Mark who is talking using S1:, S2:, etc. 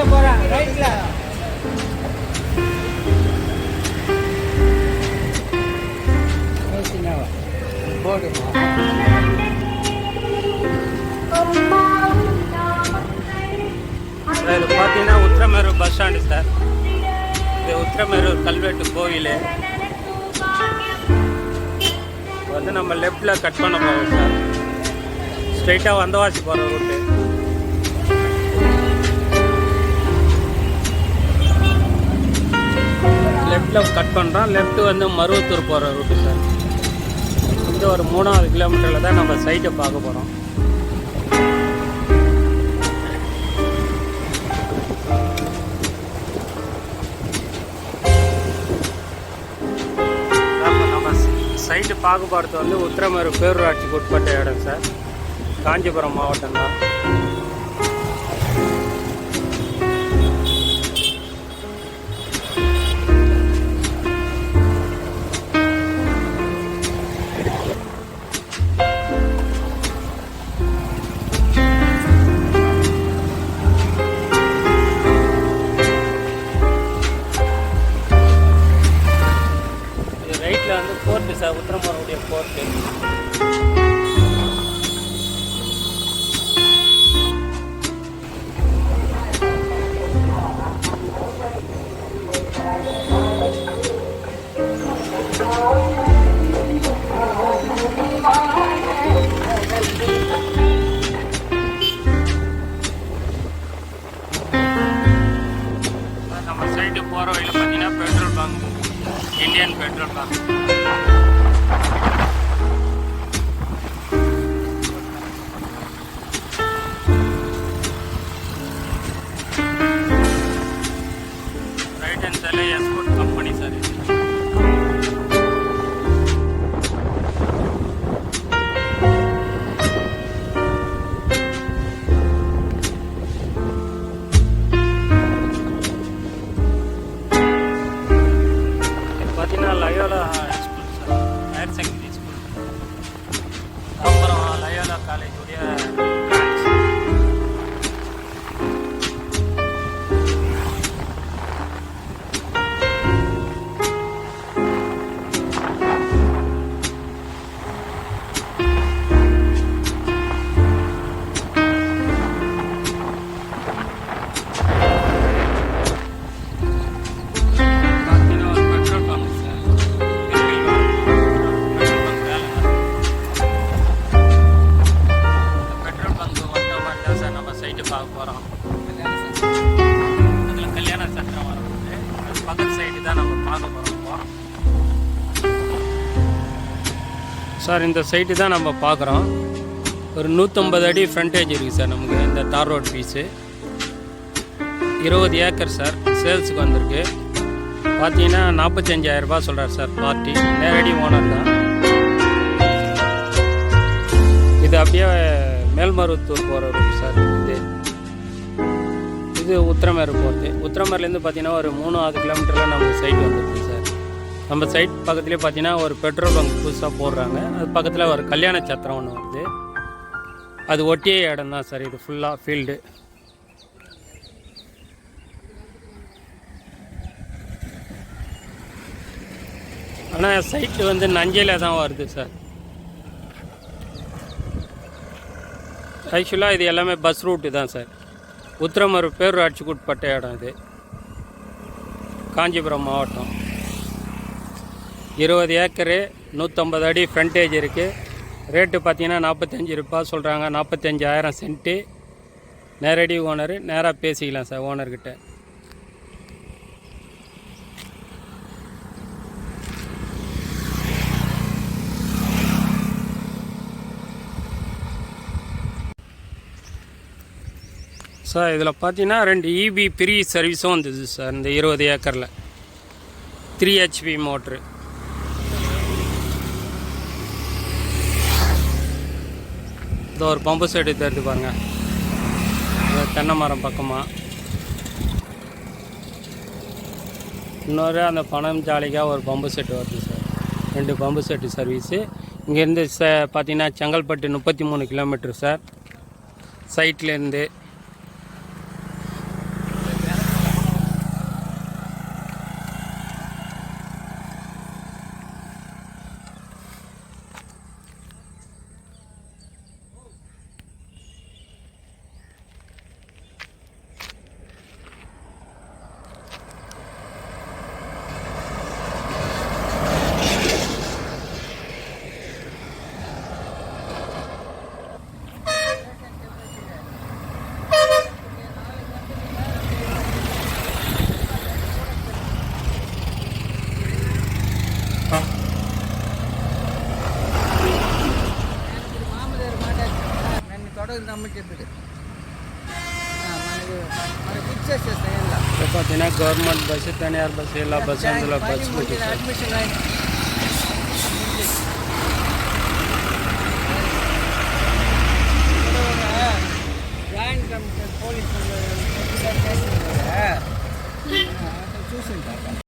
S1: ரைட்ல போறாங்க ரைட்ல.
S2: இது பார்த்தீங்கன்னா உத்திரமேரூர் பஸ் ஸ்டாண்டு சார் இது உத்திரமேரூர் கல்வெட்டு கோவில். வந்து நம்ம லெஃப்டில் கட் பண்ண போகிறோம் சார் ஸ்ட்ரைட்டாக வந்தவாசி போகிற ரூட்டு லெஃப்டில் கட் பண்ணுறோம் லெஃப்ட் வந்து மருவத்தூர் போகிற ரூட்டு சார் இந்த ஒரு மூணாவது கிலோமீட்டரில் தான் நம்ம சைட்டை பார்க்க போகிறோம் நம்ம நம்ம சைட்டு பார்க்க போகிறது வந்து உத்திரமேரு பேரூராட்சிக்கு உட்பட்ட இடம் சார் காஞ்சிபுரம் மாவட்டம் தான். வந்து போர்ட்டு சார் உத்திரமேருடைய போர்ட்டு நம்ம சைடு போகிற வழியில் பார்த்தீங்கன்னா petrol bunk Indian petrol bunk sir இந்த சைட்டு தான் நம்ம பார்க்குறோம். ஒரு நூற்றம்பது அடி ஃப்ரண்டேஜ் இருக்குது சார் நமக்கு இந்த தார் ரோட் பீஸு இருபது ஏக்கர் சார் சேல்ஸுக்கு வந்திருக்கு. பார்த்தீங்கன்னா நாற்பத்தஞ்சாயிரம் ரூபாய் சொல்கிறார் சார் பார்ட்டி நேரடி ஓனர் தான். இது அப்படியே மேல்மருவத்தூர் போகிற ரூட் சார் இது. இது உத்திரமேரு போகிறது உத்திரமேர்லேருந்து பார்த்தீங்கன்னா ஒரு மூணாவது கிலோமீட்டரில் நம்ம சைட் வந்துருக்கு சார். நம்ம சைட் பக்கத்துலேயே பார்த்தீங்கன்னா ஒரு பெட்ரோல் பங்க் புதுசாக போடுறாங்க. அது பக்கத்தில் ஒரு கல்யாண சத்திரம் ஒன்று வருது. அது ஒட்டிய இடம் தான் சார் இது ஃபுல்லாக ஃபீல்டு ஆனால் சைட்டு வந்து நஞ்சையில் தான் வருது சார் ஆக்சுவலாக இது எல்லாமே பஸ் ரூட்டு தான் சார் உத்திரமரு பேரூராட்சிக்கு உட்பட்ட இடம் இது. காஞ்சிபுரம் மாவட்டம். இருபது ஏக்கரு நூற்றம்பது அடி ஃப்ரண்டேஜ் இருக்குது ரேட்டு பார்த்தீங்கன்னா நாற்பத்தஞ்சு ரூபா சொல்கிறாங்க நாற்பத்தஞ்சாயிரம் சென்ட்டு நேரடி ஓனரு நேராக பேசிக்கலாம் சார் ஓனர்கிட்ட சார் இதில் பார்த்தீங்கன்னா ரெண்டு இபி ப்ரீ சர்வீஸும் வந்தது சார் இந்த இருபது ஏக்கரில். த்ரீ ஹெச்பி மோட்ரு இது ஒரு பம்பு செட்டு தெரிஞ்சு பாருங்க. இது தென்னை மரம் பக்கமாக இன்னொரு அந்த பணம் ஜாலிக்காக ஒரு பம்பு செட்டு வருது சார். ரெண்டு பம்பு செட்டு சர்வீஸு இங்கேருந்து ச பார்த்தீங்கன்னா செங்கல்பட்டு முப்பத்தி மூணு கிலோமீட்டர் சார். சைட்லேருந்து
S1: ఆటోకి రమ్మని చెప్పాడు మనకి ఫిక్స్
S2: చేసేస్తాను ಇಲ್ಲ ಸ್ವಲ್ಪ ದಿನ ಗೌರ್ಮೆಂಟ್ ಬಸ್ ತನಿಯಾರ್ ಬಸ್ ಇಲ್ಲ
S1: ಬಸ್ ಅಂದ್ರೆ ಬಸ್ ಬಿಟ್ಟಿದ್ದಾರೆ ಅಡ್ಮಿಷನ್ ಆಯ್ತು